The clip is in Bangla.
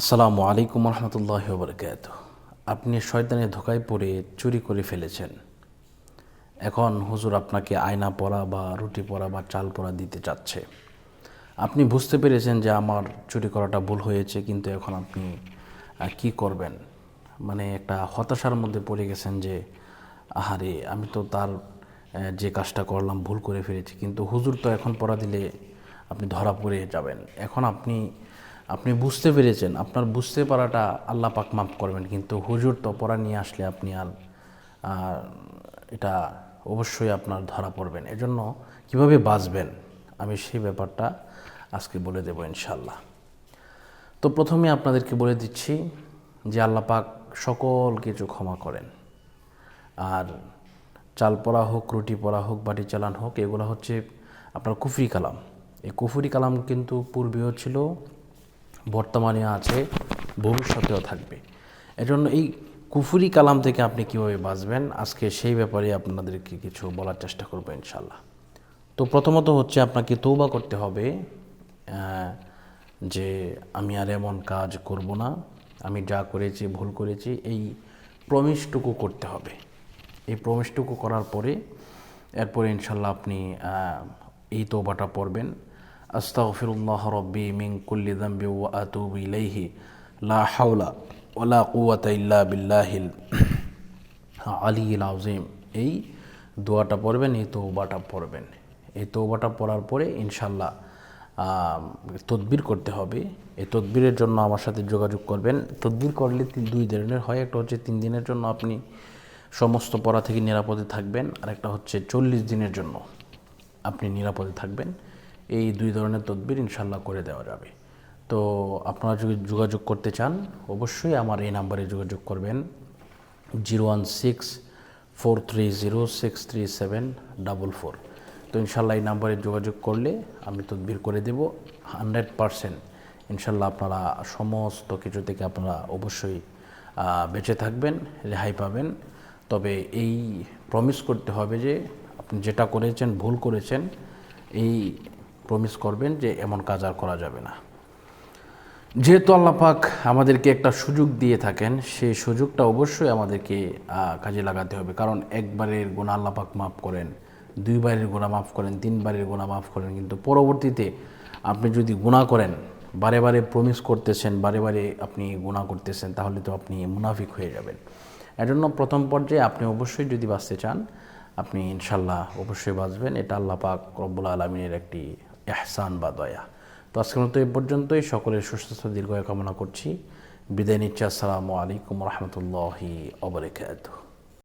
আসসালামু আলাইকুম রহমতুল্লাহ বরকাত আপনি শয়তানের ধোকায় পড়ে চুরি করে ফেলেছেন। এখন হুজুর আপনাকে আয়না পরা বা রুটি পরা বা চাল পরা দিতে চাচ্ছে। আপনি বুঝতে পেরেছেন যে আমার চুরি করাটা ভুল হয়েছে, কিন্তু এখন আপনি কি করবেন? মানে একটা হতাশার মধ্যে পড়ে গেছেন যে, আহারে, আমি তো তার যে কাজটা করলাম ভুল করে ফেলেছি, কিন্তু হুজুর তো এখন পড়া দিলে আপনি ধরা পড়ে যাবেন। এখন আপনি আপনি বুঝতে পেরেছেন, আপনার বুঝতে পারাটা আল্লাহ পাক মাফ করবেন, কিন্তু হুজুর তো পড়া নিয়ে আসলে আপনি আর আর এটা অবশ্যই আপনার ধরা পড়বেন এজন্য কীভাবে বাঁচবেন, আমি সেই ব্যাপারটা আজকে বলে দেবো ইনশাল্লাহ তো প্রথমে আপনাদেরকে বলে দিচ্ছি যে আল্লাহ পাক সকল কিছু ক্ষমা করেন। আর চাল পরা হোক, রুটি পরা হোক, বাটি চালান হোক, এগুলো হচ্ছে আপনার কুফরি কালাম। এই কুফরি কালাম কিন্তু পূর্বেও ছিল বর্তমানে আছে, ভবিষ্যতেও থাকবে। এজন্য এই কুফুরি কালাম থেকে আপনি কীভাবে বাঁচবেন, আজকে সেই ব্যাপারে আপনাদেরকে কিছু বলার চেষ্টা করব ইনশাল্লাহ তো প্রথমত হচ্ছে আপনাকে তৌবা করতে হবে যে আমি আর এমন কাজ করব না, আমি যা করেছি, ভুল করেছি, এই প্রমিসটুকু করতে হবে। এই প্রমিসটুকু করার পরে, এরপরে ইনশাল্লাহ আপনি এই তৌবাটা পড়বেন। আস্তাগফিরুল্লাহ রব্বি মিন কুল্লি যামবি ওয়া আতুবু ইলাইহি। লা হাওলা ওয়ালা কুওয়াতা ইল্লা বিল্লাহিল আলিল আউজিম এই দোয়াটা পড়বেন, এই তৌবাটা পড়বেন। এই তৌবাটা পড়ার পরে ইনশাল্লাহ তদবির করতে হবে। এই তদবিরের জন্য আমার সাথে যোগাযোগ করবেন। তদবির করলে দুই ধরনের হয়। একটা হচ্ছে তিন দিনের জন্য আপনি সমস্ত পড়া থেকে নিরাপদে থাকবেন। আর একটা হচ্ছে চল্লিশ দিনের জন্য আপনি নিরাপদে থাকবেন। এই দুই ধরনের তদবির ইনশাল্লাহ করে দেওয়া যাবে। তো আপনারা যদি যোগাযোগ করতে চান, অবশ্যই আমার এই নাম্বারে যোগাযোগ করবেন। Zero one six four three zero six three seven double four. তো ইনশাল্লাহ এই নাম্বারে যোগাযোগ করলে আমি তদবির করে দেব। হান্ড্রেড পারসেন্ট ইনশাল্লাহ আপনারা সমস্ত কিছু থেকে আপনারা অবশ্যই বেঁচে থাকবেন, রেহাই পাবেন। তবে এই প্রমিস করতে হবে যে, আপনি যেটা করেছেন, ভুল করেছেন, এই প্রমিস করবেন যে এমন কাজ আর করা যাবে না। যেহেতু আল্লাহ পাক আমাদেরকে একটা সুযোগ দিয়ে থাকেন, সেই সুযোগটা অবশ্যই আমাদেরকে কাজে লাগাতে হবে। কারণ একবারের গুণা আল্লাহ পাক মাফ করেন, দুইবারের গুণা মাফ করেন, তিনবারের গুণা মাফ করেন, কিন্তু পরবর্তীতে আপনি যদি গুণা করেন, বারে বারে প্রমিস করতেছেন, বারে বারে আপনি গুণা করতেছেন, তাহলে তো আপনি মুনাফিক হয়ে যাবেন। এজন্য প্রথম পর্যায়ে আপনি অবশ্যই যদি বাঁচতে চান, আপনি ইনশাল্লাহ অবশ্যই বাঁচবেন। এটা আল্লাহ পাক রব্বুল আলমিনের একটি এহসান বা দয়া। তো আজকের মতো এ পর্যন্তই। সকলের সুস্থতা দীর্ঘ কামনা করছি। বিদায় নিচ্ছি। আসসালামু আলাইকুম রহমতুল্লাহি অবরাকাতুহ